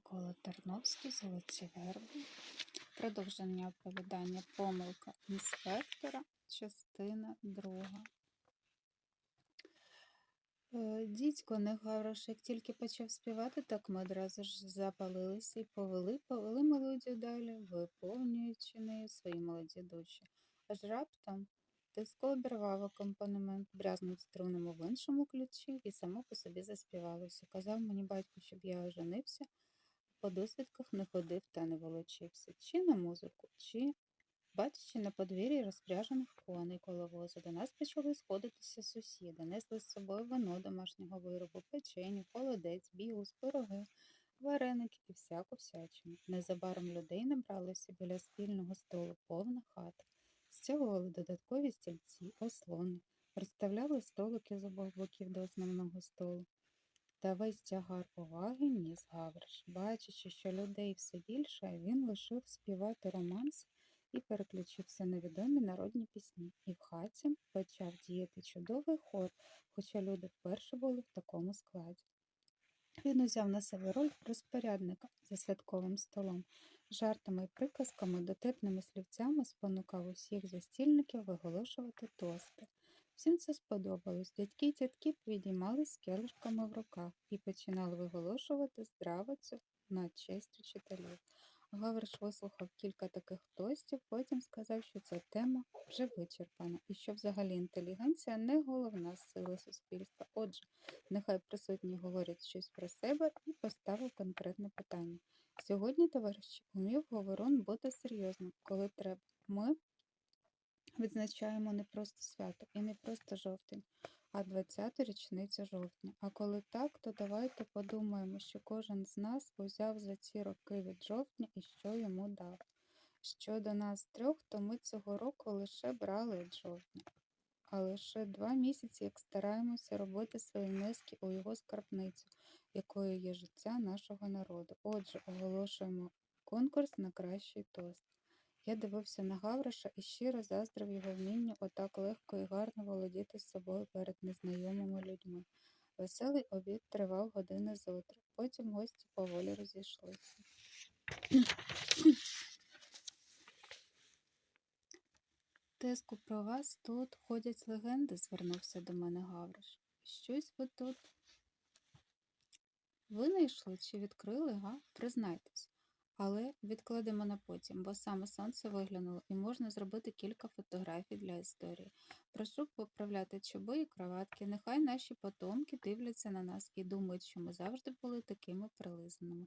Микола Тарновський «Золоті верби». Продовження оповідання Помилка інспектора, частина друга. Е, Дідько не гаврош, як тільки почав співати, так ми одразу ж запалилися і повели, повели мелодію далі, виповнюючи нею свої молоді душі. Аж раптом тиско обірвав акомпанемент, брязнув струнами в іншому ключі і само по собі заспівалося. Казав мені батько, щоб я оженився, по досвідках не ходив та не волочився. Чи на музику, чи Бачачи на подвір'ї розпряжених коней коло воза, до нас почали сходитися сусіди, несли з собою вино домашнього виробу, печеню, холодець, бігус, пироги, вареники і всяку всячину. Незабаром людей набралося біля спільного столу повна хата. Стягували додаткові стільці, ослони, розставляли столики з обох боків до основного столу. Та весь тягар уваги ніс Гавриш. Бачачи, що людей все більше, він лишив співати романс і переключився на відомі народні пісні. І в хаті почав діяти чудовий хор, хоча люди вперше були в такому складі. Він узяв на себе роль розпорядника за святковим столом, жартами і приказками, дотепними слівцями спонукав усіх застільників виголошувати тости. Всім це сподобалось. Дядьки й тітки підіймались з келишками в руках і починали виголошувати здравицю на честь учителів. Гавриш вислухав кілька таких тостів, потім сказав, що ця тема вже вичерпана і що взагалі інтелігенція не головна сила суспільства. Отже, нехай присутні говорять щось про себе і поставив конкретне питання. Сьогодні, товариші, умів говорон бути серйозним, коли треба. Ми відзначаємо не просто свято і не просто жовтень, а 20-ту річницю жовтня. А коли так, то давайте подумаємо, що кожен з нас узяв за ці роки від жовтня і що йому дав. Щодо нас трьох, то ми цього року лише брали від жовтня, а лише два місяці, як стараємося робити свої внески у його скарбницю, якою є життя нашого народу. Отже, оголошуємо конкурс на кращий тост. Я дивився на Гавриша і щиро заздрив його вмінню отак легко і гарно володіти собою перед незнайомими людьми. Веселий обід тривав години зотри, потім гості поволі розійшлися. Теску про вас тут ходять легенди, звернувся до мене Гавриш. Щось ви тут винайшли чи відкрили, га? Признайтесь. Але відкладемо на потім, бо саме сонце виглянуло і можна зробити кілька фотографій для історії. Прошу поправляти чоби і кроватки. Нехай наші потомки дивляться на нас і думають, що ми завжди були такими прилизаними.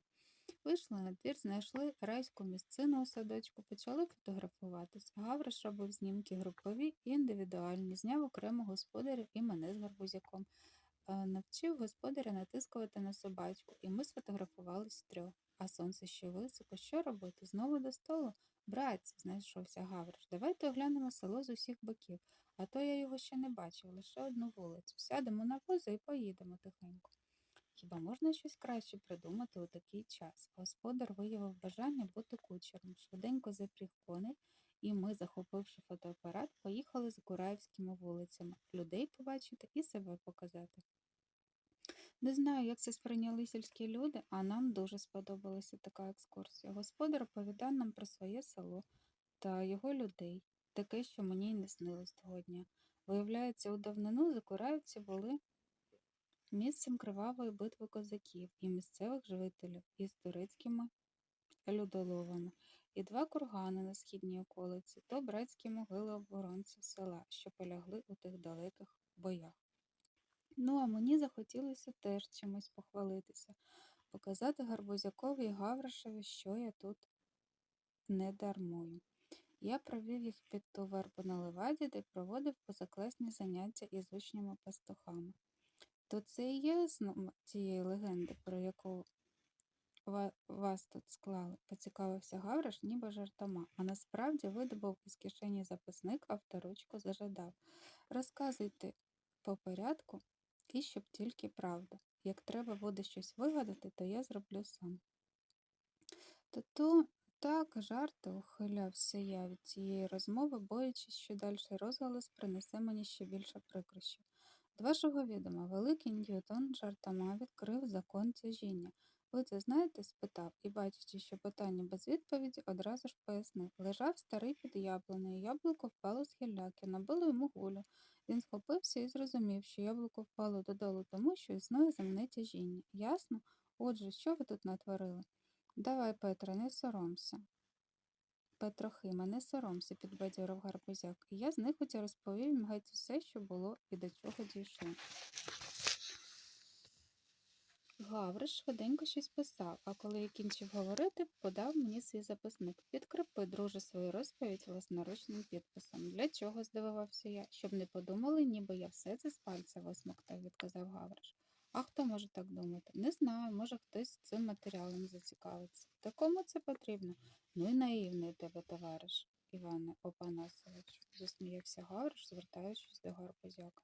Вийшли на двір, знайшли райську місцину у садочку, почали фотографуватись. Гавриш робив знімки групові і індивідуальні, зняв окремо господарів і мене з гарбузяком. Е, Навчив господаря натискувати на собачку, і ми сфотографувались трьох. А сонце ще високо. Що робити? Знову до столу? Братці, знайшовся Гавриш. Давайте оглянемо село з усіх боків, а то я його ще не бачив, лише одну вулицю. Сядемо на возу і поїдемо тихенько. Хіба можна щось краще придумати у такий час? Господар виявив бажання бути кучером, швиденько запріг коней, і ми, захопивши фотоапарат, поїхали з Кураївськими вулицями, людей побачити і себе показати. Не знаю, як це сприйняли сільські люди, а нам дуже сподобалася така екскурсія. Господар оповідав нам про своє село та його людей, таке, що мені й не снилось того дня. Виявляється, у давнину Закураївці були місцем кривавої битви козаків і місцевих жителів із турецькими людоловами, і два кургани на східній околиці, то братські могили оборонців села, що полягли у тих далеких боях. Ну, а мені захотілося теж чимось похвалитися, показати Гарбузякові і Гавришеві, що я тут не дармую. Я провів їх під ту вербу на леваді, де проводив позакласні заняття із учнями пастухами. То це і є основа тієї легенди, про яку вас тут склали, поцікавився Гавриш, ніби жартома, а насправді видобув із кишені записник, авторучку зажадав. Розказуйте по порядку і щоб тільки правда. Як треба буде щось вигадати, то я зроблю сам. То так, жарти, ухилявся я від цієї розмови, боячись, що дальший розголос принесе мені ще більше прикрощів. З вашого відома, великий Ньютон жартома відкрив закон тяжіння. Ви це знаєте? спитав і, бачачи, що питання без відповіді, одразу ж пояснив. Лежав старий під яблунею, яблуко впало з гілляки, набило йому гулю. Він схопився і зрозумів, що яблуко впало додолу тому, що існує земне тяжіння. Ясно? Отже, що ви тут натворили? Давай, Петре, не соромся. Петрохиме, не соромся, підбадьорив гарбузяк, і я знехотя розповів їм геть усе, що було і до чого дійшло. Гавриш швиденько щось писав, а коли я кінчив говорити, подав мені свій записник. Підкрепи, друже, свою розповідь власноручним підписом. Для чого? здивувався я, щоб не подумали, ніби я все це з пальця висмоктав, відказав Гавриш. А хто може так думати? Не знаю, може хтось цим матеріалом зацікавиться. Та кому це потрібно? Ну і наївний тебе, товариш, Іване Опанасович, засміявся Гавриш, звертаючись до гарбузяка.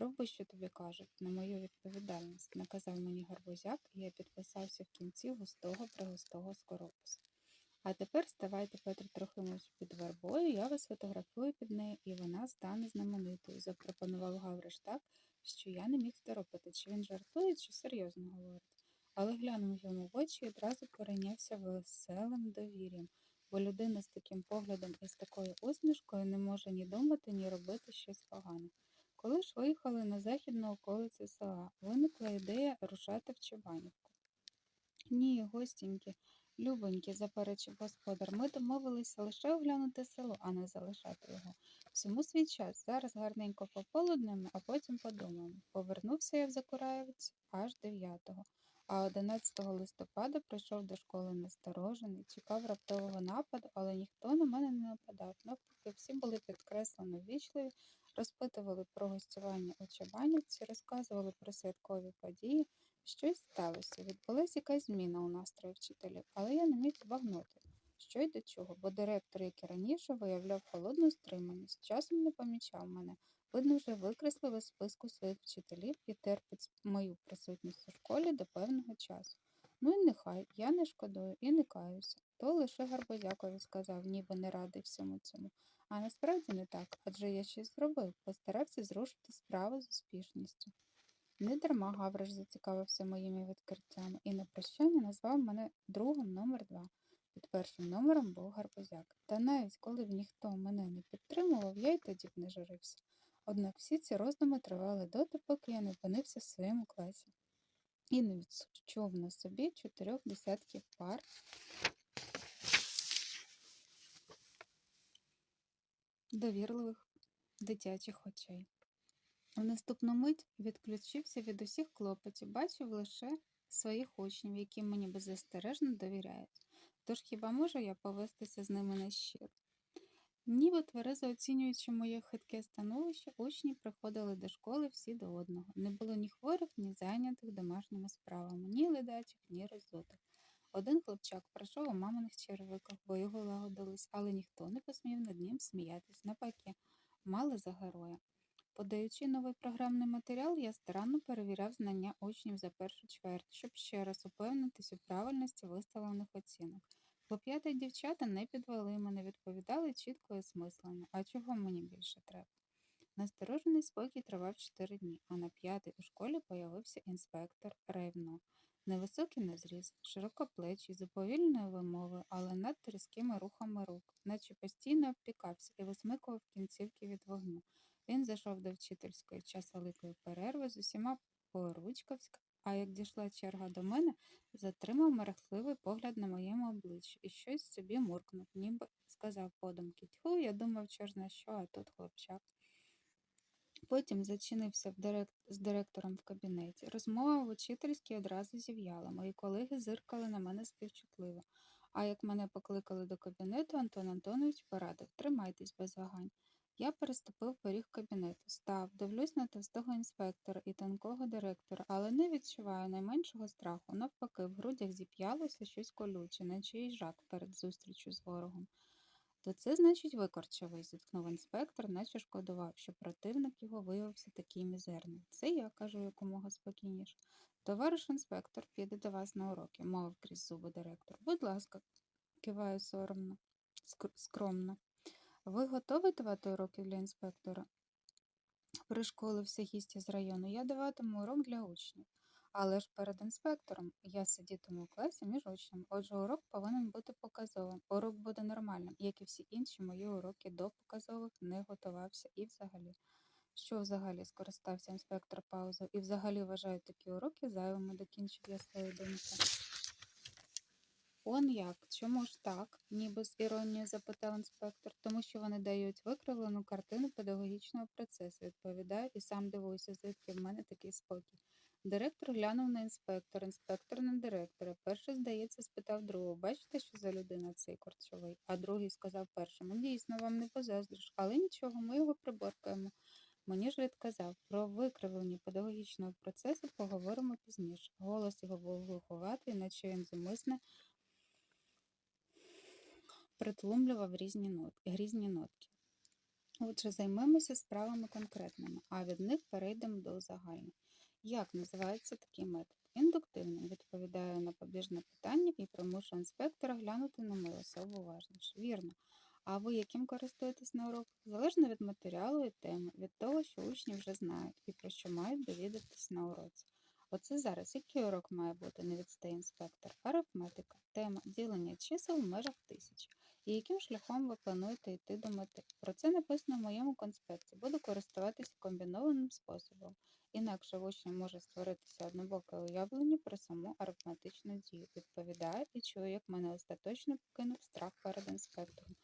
Роби, що тобі кажуть, на мою відповідальність, наказав мені гарбузяк, і я підписався в кінці густого пригустого скоропису. А тепер ставайте, Петро Трохимович, під вербою, я вас фотографую під нею, і вона стане знаменитою, запропонував Гавриш так, що я не міг второпити, чи він жартує, чи серйозно говорить. Але глянув йому в очі і одразу перейнявся веселим довір'ям, бо людина з таким поглядом і з такою усмішкою не може ні думати, ні робити щось погане. Коли ж виїхали на західну околицю села, виникла ідея рушати в Чебанівку. Ні, гостіньки, любонькі, заперечив господар, ми домовилися лише оглянути село, а не залишати його. Всьому свій час. Зараз гарненько пополуднемо, а потім подумаємо. Повернувся я в Закураєвець аж 9-го, а 11 листопада прийшов до школи насторожений, чекав раптового нападу, але ніхто на мене не нападав. Навпаки, всі були підкреслено ввічливі, розпитували про гостювання у Чабанівці, розказували про святкові події. Щось сталося. Відбулася якась зміна у настрої вчителів, але я не міг збагнути, що й до чого, бо директор, як і раніше, виявляв холодну стриманість, часом не помічав мене. Видно, вже викреслив із списку своїх вчителів і терпить мою присутність у школі до певного часу. Ну і нехай, я не шкодую і не каюся. То лише Гарбозякові сказав, ніби не радий всьому цьому. А насправді не так, адже я щось зробив, постарався зрушити справу з успішністю. Недарма Гавриш зацікавився моїми відкриттями і на прощання назвав мене другом номер два. Під першим номером був гарбузяк. Та навіть коли б ніхто мене не підтримував, я й тоді б не журився. Однак всі ці роздуми тривали доти, поки я не опинився в своєму класі і не відчув на собі чотирьох десятків пар довірливих дитячих очей. В наступну мить відключився від усіх клопотів, бачив лише своїх учнів, яким мені беззастережно довіряють. Тож хіба можу я повестися з ними нещиро? Ніби тверезо оцінюючи моє хитке становище, учні приходили до школи всі до одного. Не було ні хворих, ні зайнятих домашніми справами, ні ледачих, ні роззутих. Один хлопчак пройшов у маминих черевиках, бо його лагодились, але ніхто не посмів над ним сміятись. Навпаки, мали за героя. Подаючи новий програмний матеріал, я старанно перевіряв знання учнів за першу чверть, щоб ще раз упевнитись у правильності виставлених оцінок. Хлоп'ята й дівчата не підвели мене, відповідали чітко і осмислено, а чого мені більше треба. Насторожений спокій тривав чотири дні, а на п'ятий у школі появився інспектор Ревно. Невисокий на зріст, широкоплечий, з уповільною вимовою, але надто різкими рухами рук, наче постійно обпікався і висмикував кінцівки від вогню. Він зайшов до вчительської час великої перерви з усіма поручкавська, а як дійшла черга до мене, затримав мерехтливий погляд на моєму обличчі і щось собі муркнув, ніби сказав подумки Тьху, я думав, чор на що, а тут хлопчак. Потім зачинився директ... з директором в кабінеті. Розмова в учительській одразу зів'яла. Мої колеги зиркали на мене співчутливо. А як мене покликали до кабінету, Антон Антонович порадив тримайтесь без вагань. Я переступив поріг кабінету, став, дивлюсь на товстого інспектора і тонкого директора, але не відчуваю найменшого страху. Навпаки, в грудях зіп'ялося щось колюче, наче й жак перед зустрічю з ворогом. То це, значить, викорчовий, зіткнув інспектор, наче шкодував, що противник його виявився такий мізерний. Це я кажу якомога спокійніше. Товариш інспектор піде до вас на уроки, мовив крізь зуби директор. Будь ласка, киваю соромно, скромно. Ви готові давати уроки для інспектора? Пришколився гість із району. Я даватиму урок для учнів. Але ж перед інспектором я сидітиму у класі між учнями, отже, урок повинен бути показовим. Урок буде нормальним, як і всі інші мої уроки до показових не готувався і взагалі. Що взагалі скористався інспектор паузою і взагалі вважають такі уроки зайвими, докінчив я свою думку. Он як? Чому ж так? ніби з іронією запитав інспектор. Тому що вони дають викривлену картину педагогічного процесу, відповідаю і сам дивуюся, звідки в мене такий спокій. Директор глянув на інспектора, інспектор на директора. Перший, здається, спитав другого, бачите, що за людина цей корчовий? А другий сказав першому, дійсно, вам не позаздриш, але нічого, ми його приборкаємо. Мені ж відказав, про викривлення педагогічного процесу поговоримо пізніше. Голос його був глуховатий, наче він зумисне притлумлював різні, нот, грізні нотки. Отже, займемося справами конкретними, а від них перейдемо до загальних. Як називається такий метод? Індуктивним відповідаю на побіжне питання і примушую інспектора глянути на особу уважніше. Вірно. А ви яким користуєтесь на уроках? Залежно від матеріалу і теми, від того, що учні вже знають і про що мають довідатись на уроці. Оце зараз який урок має бути, не відстає інспектор? Арифметика, тема ділення чисел в межах тисяч. І яким шляхом ви плануєте йти до мети? Про це написано в моєму конспекті. Буду користуватися комбінованим способом. Інакше в учня може створитися однобоке уявлення про саму арифметичну дію. Відповідає і як мене остаточно покинув страх перед інспектором.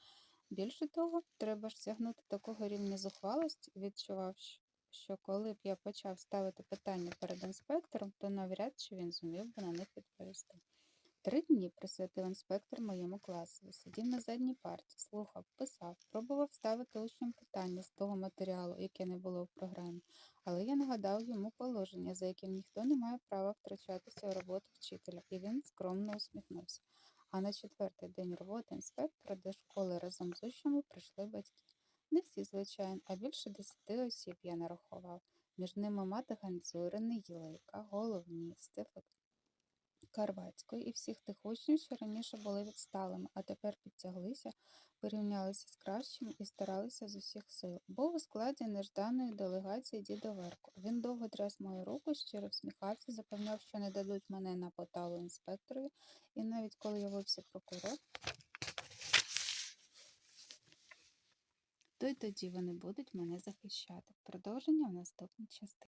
Більше того, треба ж сягнути такого рівня зухвалості, відчував, що коли б я почав ставити питання перед інспектором, то навряд чи він зумів би на них відповісти. Три дні присвятив інспектор моєму класу. Сидів на задній парті, слухав, писав, пробував ставити учням питання з того матеріалу, яке не було в програмі, але я нагадав йому положення, за яким ніхто не має права втручатися у роботу вчителя, і він скромно усміхнувся. А на четвертий день роботи інспектора до школи разом з учнями прийшли батьки. Не всі, звичайно, а більше десяти осіб я нарахував. Між ними мати Гандзюрини, Єлейка, Головні, Стефик, Карвацької і всіх тих учнів, що раніше були відсталими, а тепер підтяглися, порівнялися з кращими і старалися з усіх сил. Був у складі нежданої делегації дідоверко. Він довго тряс мою руку, щиро всміхався, запевняв, що не дадуть мене на поталу інспекторові, і навіть коли явився прокурор, то й тоді вони будуть мене захищати. Продовження в наступній частині.